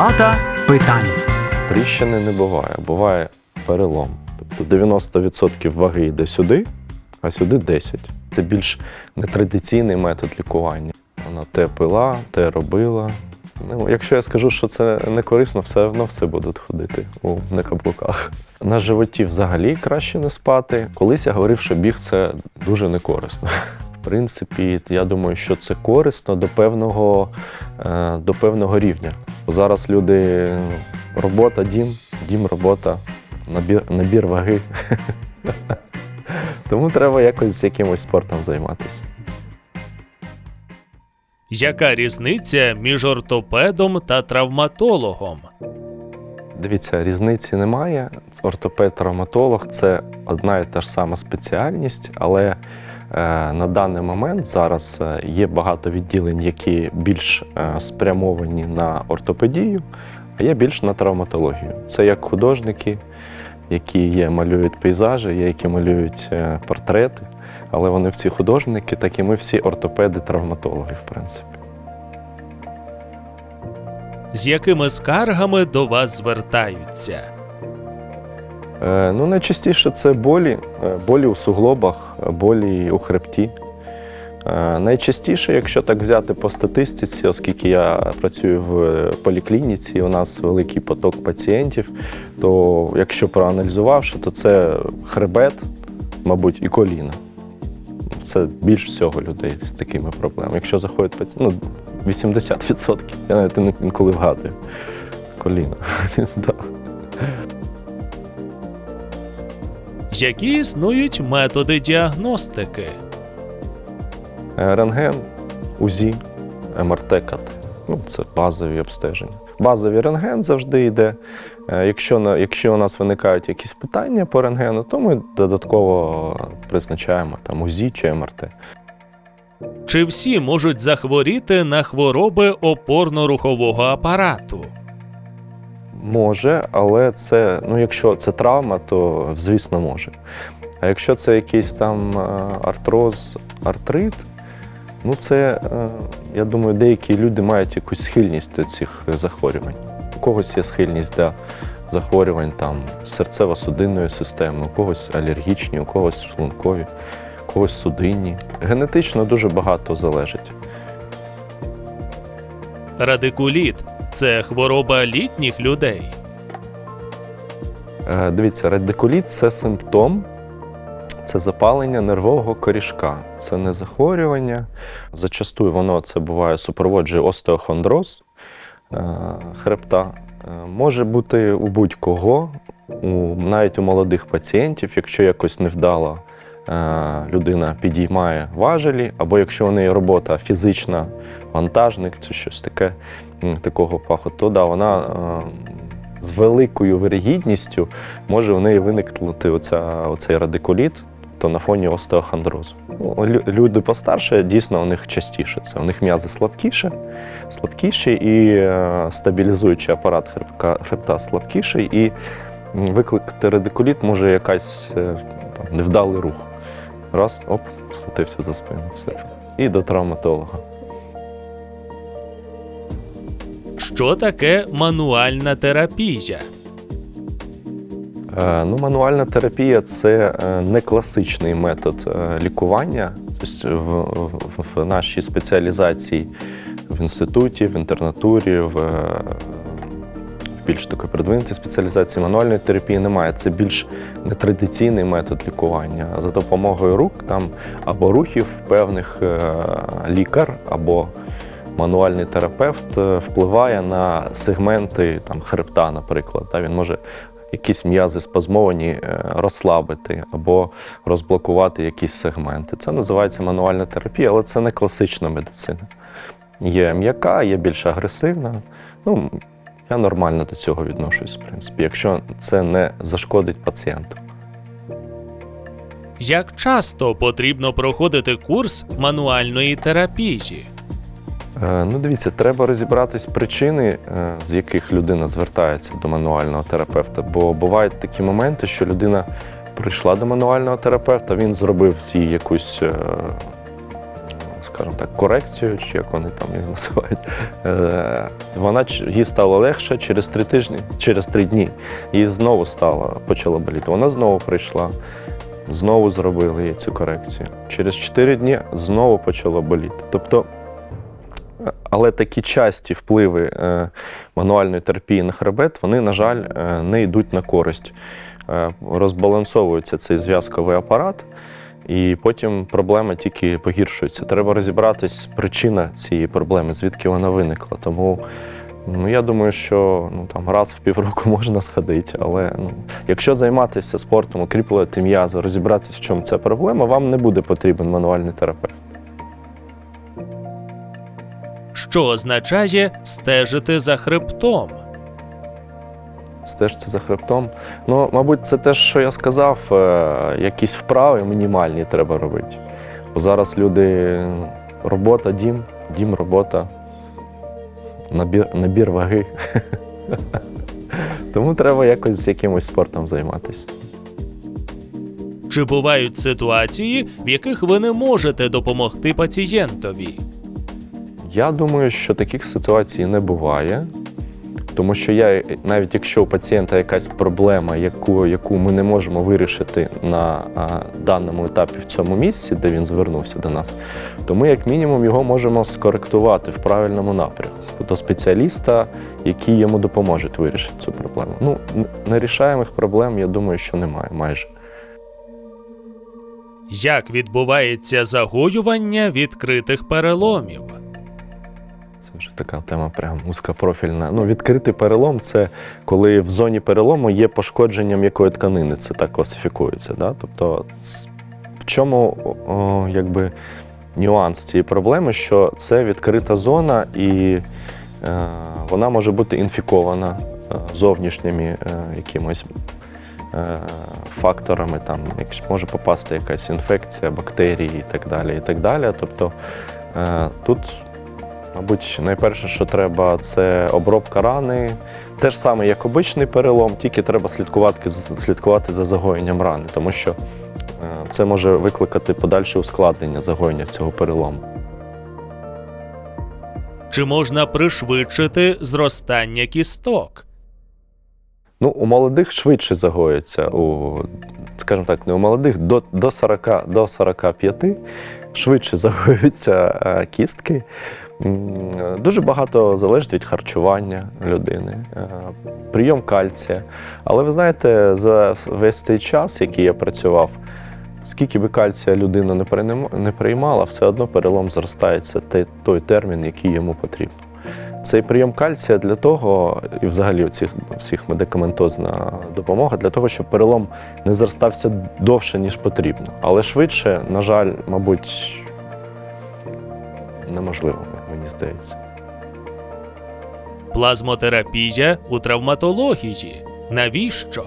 Палата питань. Тріщини не буває, буває перелом. Тобто 90% ваги йде сюди, а сюди 10%. Це більш нетрадиційний метод лікування. Вона те пила, те робила. Ну, якщо я скажу, що це не корисно, все одно все будуть ходити у на. На животі взагалі краще не спати. Колись я говорив, що біг це дуже некорисно. В принципі, я думаю, що це корисно до певного, е, до певного рівня. Зараз люди робота, дім, дім, робота, набір, набір ваги. Тому треба якось з якимось спортом займатися. Яка різниця між ортопедом та травматологом? Дивіться, різниці немає. Ортопед-травматолог це одна і та ж сама спеціальність, але на даний момент зараз е, є багато відділень, які більш е, спрямовані на ортопедію, а є більш на травматологію. Це як художники, які є, малюють пейзажі, є, які малюють е, портрети, але вони всі художники, так і ми всі ортопеди-травматологи, в принципі. З якими скаргами до вас звертаються? Е, Ну, найчастіше це болі, е, болі у суглобах, болі у хребті. Е, Найчастіше, якщо так взяти по статистиці, оскільки я працюю в поліклініці, у нас великий поток пацієнтів, то якщо проаналізувавши, то це хребет, мабуть, і коліна. Це більш всього людей з такими проблемами. Якщо заходять ну, 80%, я навіть інколи вгадую. Коліна. Які існують методи діагностики? Е, Рентген, УЗІ, МРТ, КТ. Ну, це базові обстеження. Базовий рентген завжди йде. Е, Якщо, якщо у нас виникають якісь питання по рентгену, то ми додатково призначаємо там УЗІ чи МРТ. Чи всі можуть захворіти на хвороби опорно-рухового апарату? Може, але це, ну, якщо це травма, то звісно може. А якщо це якийсь там е, артроз, артрит, ну це, е, я думаю, деякі люди мають якусь схильність до цих захворювань. У когось є схильність до захворювань там серцево-судинної системи, у когось алергічні, у когось шлункові, у когось судинні. Генетично дуже багато залежить. Радикуліт це хвороба літніх людей. Е, Дивіться, радикуліт це симптом, це запалення нервового корішка. Це не захворювання. Зачастую воно це буває супроводжує остеохондроз е, хребта. Е, Може бути у будь-кого, у, навіть у молодих пацієнтів, якщо якось невдало людина підіймає важелі, або якщо у неї робота фізична, вантажник чи щось таке такого паху, то да, вона е, з великою вирогідністю може в неї виникнути оця, оцей радикуліт, то на фоні остеохондрозу. Люди постарше, дійсно, у них частіше це. У них м'язи слабкіше, слабкіші і е, стабілізуючий апарат хребка, хребта слабкіший, і викликати радикуліт може якась е, там, невдалий рух. Раз, оп, схватився за спину. Все. І до травматолога. Що таке мануальна терапія? Е, Ну, мануальна терапія це е, не класичний метод е, лікування. Тобто в, в, в нашій спеціалізації в інституті, в інтернатурі, в, е, в більш такої продвинутій спеціалізації мануальної терапії немає. Це більш нетрадиційний метод лікування. За допомогою рук там або рухів певних е, лікар або мануальний терапевт е, впливає на сегменти там, хребта, наприклад. Та, він може якісь м'язи спазмовані е, розслабити або розблокувати якісь сегменти. Це називається мануальна терапія, але це не класична медицина. Є м'яка, є більш агресивна. Ну, я нормально до цього відношусь, в принципі, якщо це не зашкодить пацієнту. Як часто потрібно проходити курс мануальної терапії? Е, Ну, дивіться, треба розібратись причини, е, з яких людина звертається до мануального терапевта. Бо бувають такі моменти, що людина прийшла до мануального терапевта, він зробив свій якусь, е, скажімо так, корекцію, чи як вони там її називають. Е, Вона їй стало легше через три тижні, через три дні. Їй знову стало, почало боліти. Вона знову прийшла, знову зробили їй цю корекцію. Через чотири дні знову почало боліти. Тобто, але такі часті впливи е, мануальної терапії на хребет, вони, на жаль, е, не йдуть на користь. Розбалансовується цей зв'язковий апарат, і потім проблема тільки погіршується. Треба розібратись причина цієї проблеми, звідки вона виникла. Тому ну, я думаю, що ну, там, раз в півроку можна сходити, але ну, якщо займатися спортом, укріплювати м'язи, розібратися, в чому ця проблема, вам не буде потрібен мануальний терапевт. Що означає стежити за хребтом? Стежці за хребтом. Ну, мабуть, це те, що я сказав, е, якісь вправи мінімальні треба робити. Бо зараз люди робота, дім, дім, робота, набір, набір ваги. Тому треба якось з якимось спортом займатися. Чи бувають ситуації, в яких ви не можете допомогти пацієнтові? Я думаю, що таких ситуацій не буває. Тому що я, навіть якщо у пацієнта якась проблема, яку, яку ми не можемо вирішити на а, даному етапі в цьому місці, де він звернувся до нас, то ми, як мінімум, його можемо скоректувати в правильному напрямку до спеціаліста, який йому допоможе вирішити цю проблему. Ну, нерішаємих проблем, я думаю, що немає майже. Як відбувається загоювання відкритих переломів? Вже така тема прям вузькопрофільна. Ну, відкритий перелом це коли в зоні перелому є пошкодження м'якої тканини. Це так класифікується. Да? Тобто, в чому о, якби, нюанс цієї проблеми, що це відкрита зона і е, вона може бути інфікована е, зовнішніми е, якимось. е, Факторами там може попасти якась інфекція, бактерії і так далі. І так далі. Тобто е, тут Мабуть, найперше, що треба, це обробка рани. Те ж саме, як обичний перелом, тільки треба слідкувати, слідкувати за загоєнням рани, тому що е, це може викликати подальше ускладнення загоєння цього перелому. Чи можна пришвидшити зростання кісток? Ну, у молодих швидше загоїться, у, скажімо так, не у молодих, до, до, 40, до 45 швидше загоюються е, кістки. Дуже багато залежить від харчування людини, е, прийом кальція. Але ви знаєте, за весь цей час, який я працював, скільки би кальція людина не приймала, все одно перелом зростається той термін, який йому потрібен. Цей прийом кальція для того, і взагалі цих всіх медикаментозна допомога для того, щоб перелом не зростався довше, ніж потрібно. Але швидше, на жаль, мабуть, неможливо, мені здається. Плазмотерапія у травматології. Навіщо?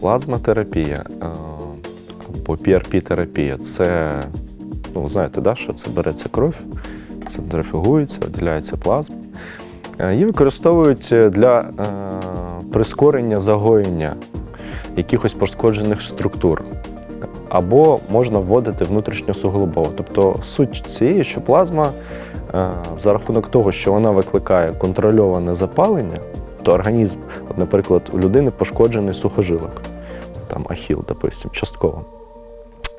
Плазматерапія е, або PRP-терапія це, ну, ви знаєте, да, що це береться кров, центрифугується, виділяється плазма. Е, Її використовують для е, прискорення загоєння якихось пошкоджених структур. Або можна вводити внутрішньосуглобово. Тобто суть цієї, що плазма е, за рахунок того, що вона викликає контрольоване запалення, то організм, наприклад, у людини пошкоджений сухожилок, там ахіл, допустим, частково.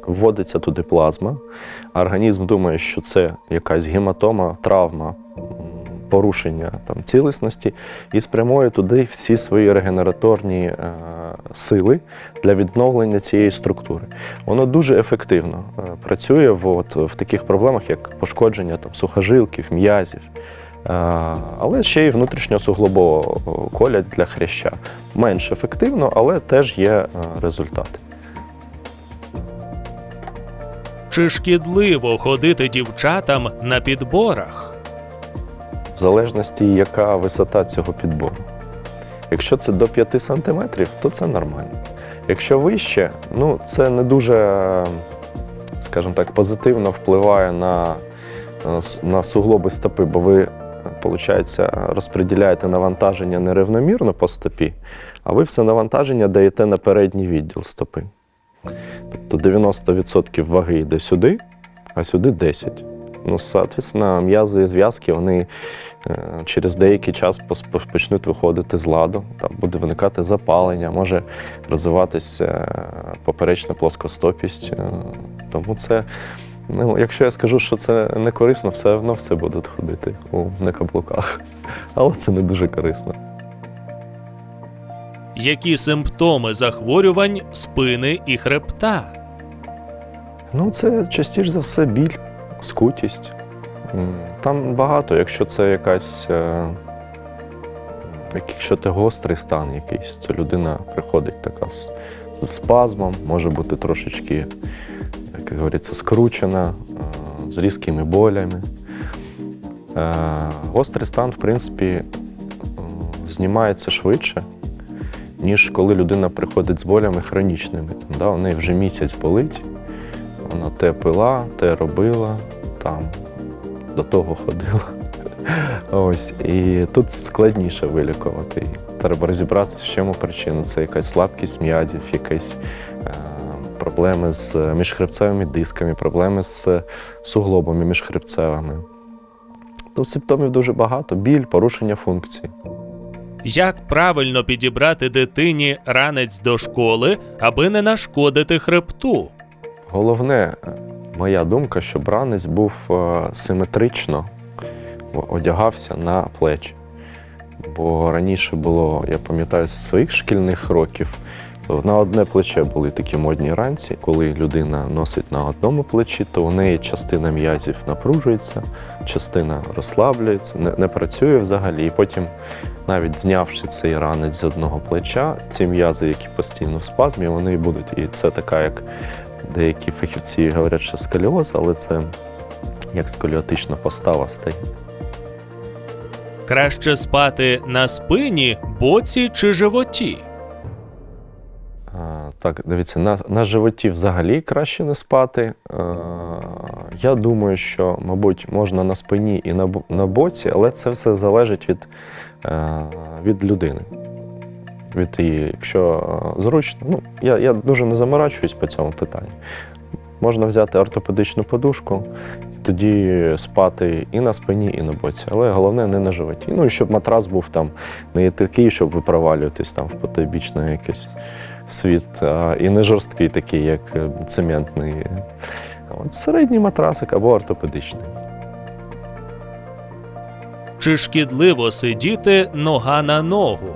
Вводиться туди плазма, а організм думає, що це якась гематома, травма, порушення там, цілісності, і спрямує туди всі свої регенераторні е, сили для відновлення цієї структури. Воно дуже ефективно е, працює в, от, в таких проблемах, як пошкодження там, сухожилків, м'язів. Е, Але ще й внутрішньосуглобово колять для хряща. Менш ефективно, але теж є е, результати. Чи шкідливо ходити дівчатам на підборах? в залежності, яка висота цього підбору. Якщо це до 5 см, то це нормально. Якщо вище, ну це не дуже, скажімо так, позитивно впливає на, на суглоби стопи, бо ви, виходить, розподіляєте навантаження нерівномірно по стопі, а ви все навантаження даєте на передній відділ стопи. Тобто 90% ваги йде сюди, а сюди 10. Ну, соответственно, м'язи і зв'язки вони е, через деякий час почнуть виходити з ладу, там буде виникати запалення, може розвиватися е, поперечна плоскостопість. Е, Тому це, ну, якщо я скажу, що це не корисно, все одно все будуть ходити у на каблуках. Але це не дуже корисно. Які симптоми захворювань спини і хребта? Ну, це частіше за все біль, скутість. Там багато, якщо це якась. е, Якщо це гострий стан якийсь, то людина приходить така з, з спазмом, може бути трошечки, як говориться, скручена, е, з різкими болями. Е, Гострий стан, в принципі, знімається швидше, ніж коли людина приходить з болями хронічними. Там, да, у неї вже місяць болить, вона те пила, те робила, там до того ходила. Ось. І тут складніше вилікувати. Треба розібратися, в чому причина. Це якась слабкість м'язів, якась е, проблеми з міжхребцевими дисками, проблеми з суглобами міжхребцевими. Тут симптомів дуже багато: біль, порушення функцій. Як правильно підібрати дитині ранець до школи, аби не нашкодити хребту? Головне, моя думка, щоб ранець був е, симетрично одягався на плечі. Бо раніше було, я пам'ятаю, з своїх шкільних років, на одне плече були такі модні ранці. Коли людина носить на одному плечі, то у неї частина м'язів напружується, частина розслаблюється, не, не працює взагалі. І потім, навіть знявши цей ранець з одного плеча, ці м'язи, які постійно в спазмі, вони будуть. І це така, як деякі фахівці говорять, що сколіоз, але це як сколіотична постава стає. Краще спати на спині, боці чи животі? А, Так, дивіться, на, на животі взагалі краще не спати. Е, Я думаю, що, мабуть, можна на спині і на, на боці, але це все залежить від, е, від людини. Від її, якщо е, зручно, ну, я, я дуже не заморачуюсь по цьому питанню. Можна взяти ортопедичну подушку, тоді спати і на спині, і на боці. Але головне не на животі. Ну і щоб матрас був там не такий, щоб ви провалюєтесь там в потойбічне якесь світ, а, і не жорсткий такий, як е, цементний. От середній матрасик або ортопедичний. Чи шкідливо сидіти нога на ногу?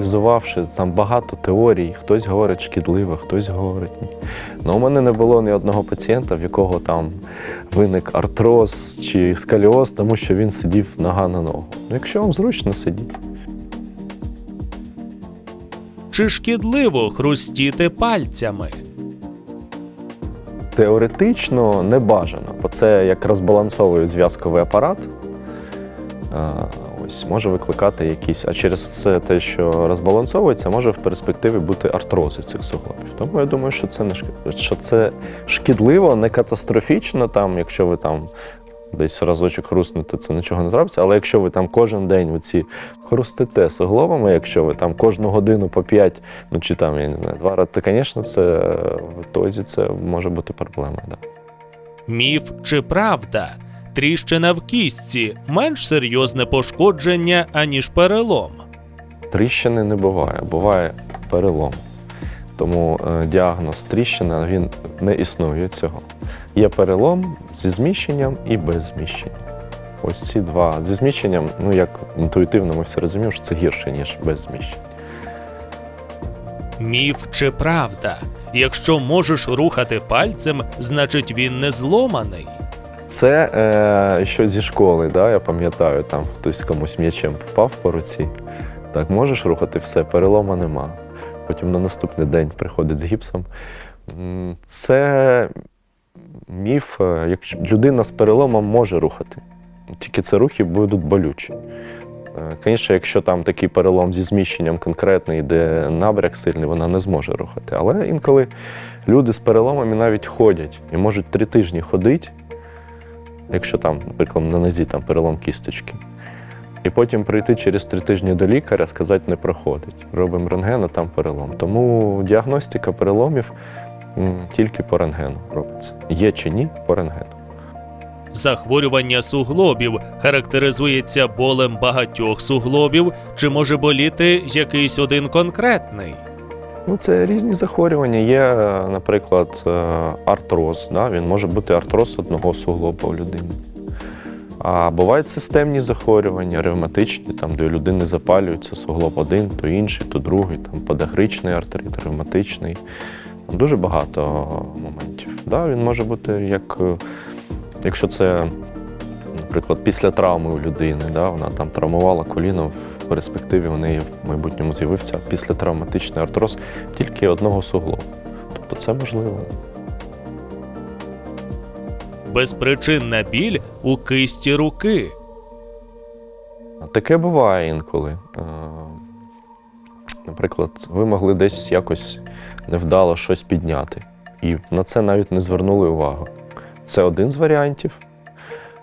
Проаналізувавши там багато теорій, хтось говорить шкідливо, хтось говорить ні. Ну, у мене не було ні одного пацієнта, в якого там виник артроз чи сколіоз, тому що він сидів нога на ногу. Ну, якщо вам зручно, сидіть. Чи шкідливо хрустіти пальцями? Теоретично не бажано, бо це як розбалансовує зв'язковий апарат. Ось може викликати якісь, а через це те, що розбалансовується, може в перспективі бути артрози цих суглобів. Тому я думаю, що це не що це шкідливо, не катастрофічно, там, якщо ви там десь разочок хрустнете, це нічого не зробиться. Але якщо ви там кожен день оці хрустите суглобами, якщо ви там кожну годину по 5, ну чи там, я не знаю, два рази, то, звісно, це в ітозі це може бути проблема. Да. Міф чи правда? Тріщина в кістці менш серйозне пошкодження, аніж перелом. Тріщини не буває, буває перелом. Тому е, діагноз тріщина він не існує цього. Є перелом зі зміщенням і без зміщення. Ось ці два. Зі зміщенням, ну як інтуїтивно ми всі розуміємо, що це гірше, ніж без зміщення. Міф чи правда? Якщо можеш рухати пальцем, значить він не зломаний. Це е, що зі школи, да, я пам'ятаю, там хтось комусь м'ячем попав по руці. Так, можеш рухати все, перелома нема. Потім на наступний день приходить з гіпсом. Це міф, е, якщо людина з переломом може рухати. Тільки це рухи будуть болючі. Е, Звісно, якщо там такий перелом зі зміщенням конкретний, де набряк сильний, вона не зможе рухати. Але інколи люди з переломами навіть ходять і можуть три тижні ходити, якщо там, наприклад, на нозі там перелом кісточки. І потім прийти через три тижні до лікаря, сказати, не проходить. Робимо рентген, а там перелом. Тому діагностика переломів тільки по рентгену робиться. Є чи ні по рентгену. Захворювання суглобів характеризується болем багатьох суглобів, чи може боліти якийсь один конкретний. Ну, це різні захворювання. Є, е, наприклад, е, артроз. Да? Він може бути артроз одного суглоба у людини. А бувають системні захворювання, ревматичні, там, де у людини запалюється суглоб один, то інший, то другий, там подагричний артрит, ревматичний. Там дуже багато моментів. Да? Він може бути як, е, якщо це, наприклад, після травми у людини, да? вона там травмувала коліно, в перспективі у неї в майбутньому з'явився післятравматичний артроз тільки одного суглобу. Тобто це можливо. Безпричинна біль у кисті руки. Таке буває інколи. Наприклад, ви могли десь якось невдало щось підняти, і на це навіть не звернули увагу. Це один з варіантів.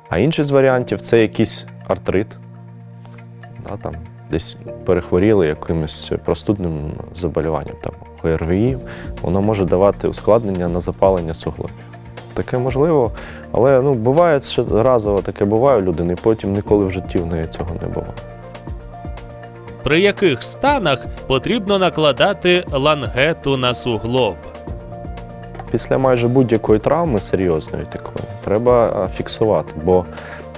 А інший з варіантів це якийсь артрит. Да, там, десь перехворіли якимось простудним заболіванням, там, ГРВІ, воно може давати ускладнення на запалення суглобів. Таке можливо, але ну, буває, що разово таке буває у людини, потім ніколи в житті в неї цього не було. При яких станах потрібно накладати лангету на суглоб? Після майже будь-якої травми серйозної такої треба фіксувати, бо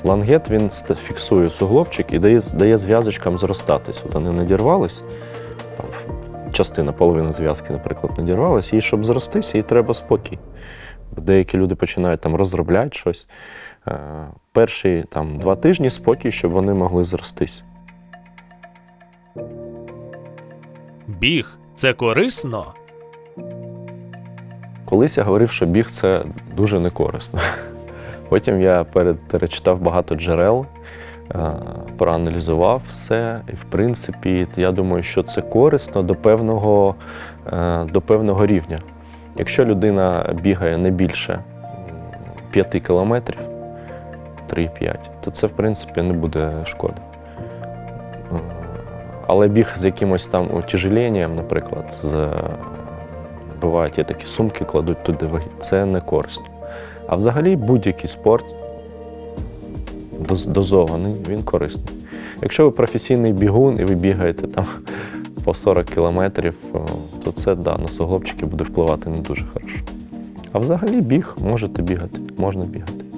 лангет він фіксує суглобчик і дає, дає зв'язочкам зростатись. От вони надірвались, частина, половина зв'язки, наприклад, надірвалась, і щоб зростися, їй треба спокій. Деякі люди починають там розробляти щось. Е, Перші там, два тижні спокій, щоб вони могли зростись. Біг це корисно? Колись я говорив, що біг це дуже некорисно. Потім я перечитав багато джерел, е, проаналізував все. І, в принципі, я думаю, що це корисно до певного, е, до певного рівня. Якщо людина бігає не більше 5 кілометрів, 3-5, то це, в принципі, не буде шкоди. Е, Але біг з якимось там утяжеленням, наприклад, з бувають є такі сумки, кладуть туди ваги. Це не корисно. А взагалі будь-який спорт дозований, він корисний. Якщо ви професійний бігун і ви бігаєте там по 40 кілометрів, то це да, на суглобчики буде впливати не дуже хорошо. А взагалі біг можете бігати, можна бігати.